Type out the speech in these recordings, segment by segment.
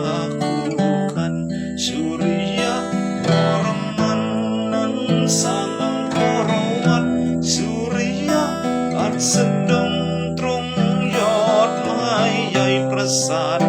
aku bukan Surya Paraman nan sangang karawan Surya kan sedang trung yot mayai prasad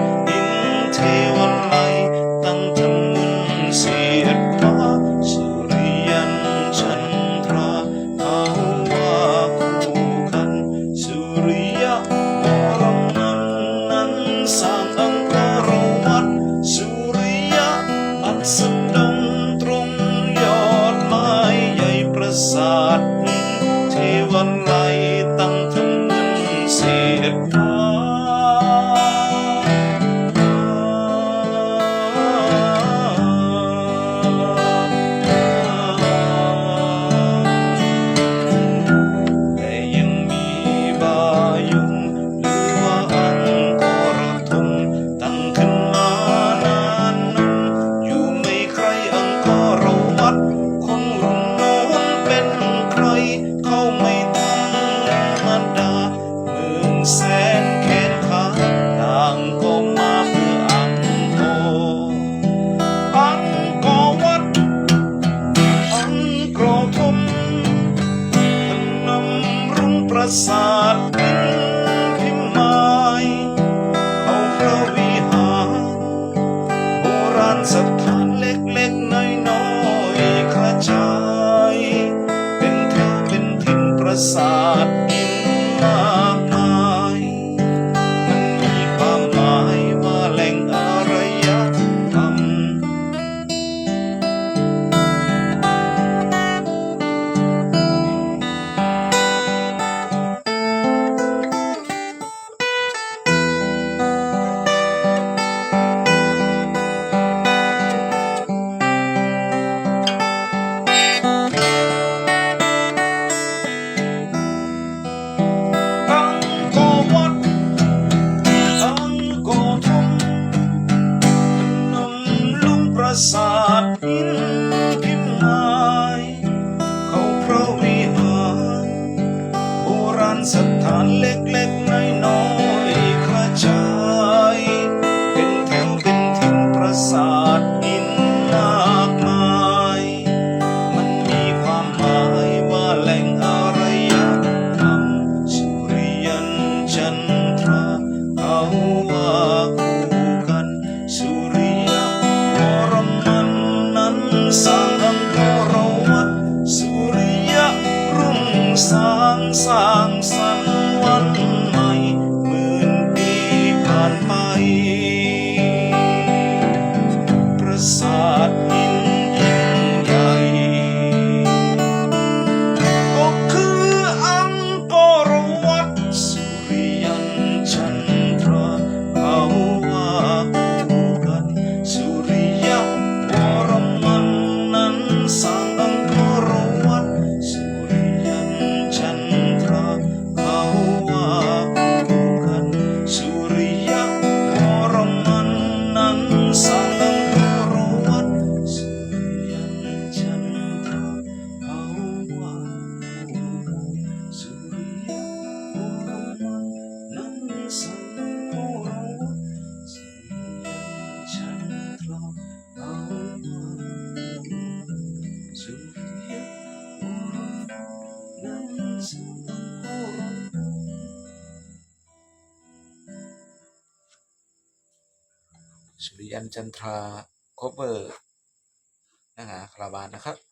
ศาสตร์พิมพ์มายเขาพระวิหารโบราณสถาน ศาสตร์พินพินายเขาพระวิหารโบราณสถานเล็กๆน้อยน้อยกระจายเป็นแถวเป็นถิ่นประสาทอินมากมาย มันมีความหมายว่าแหล่งอารยธรรมสุริยันจันทราเขา Israel. Semua Senyum telah Surya dan semua สุริยันจันทราโคเวอร์นะฮะคาราบานนะครับ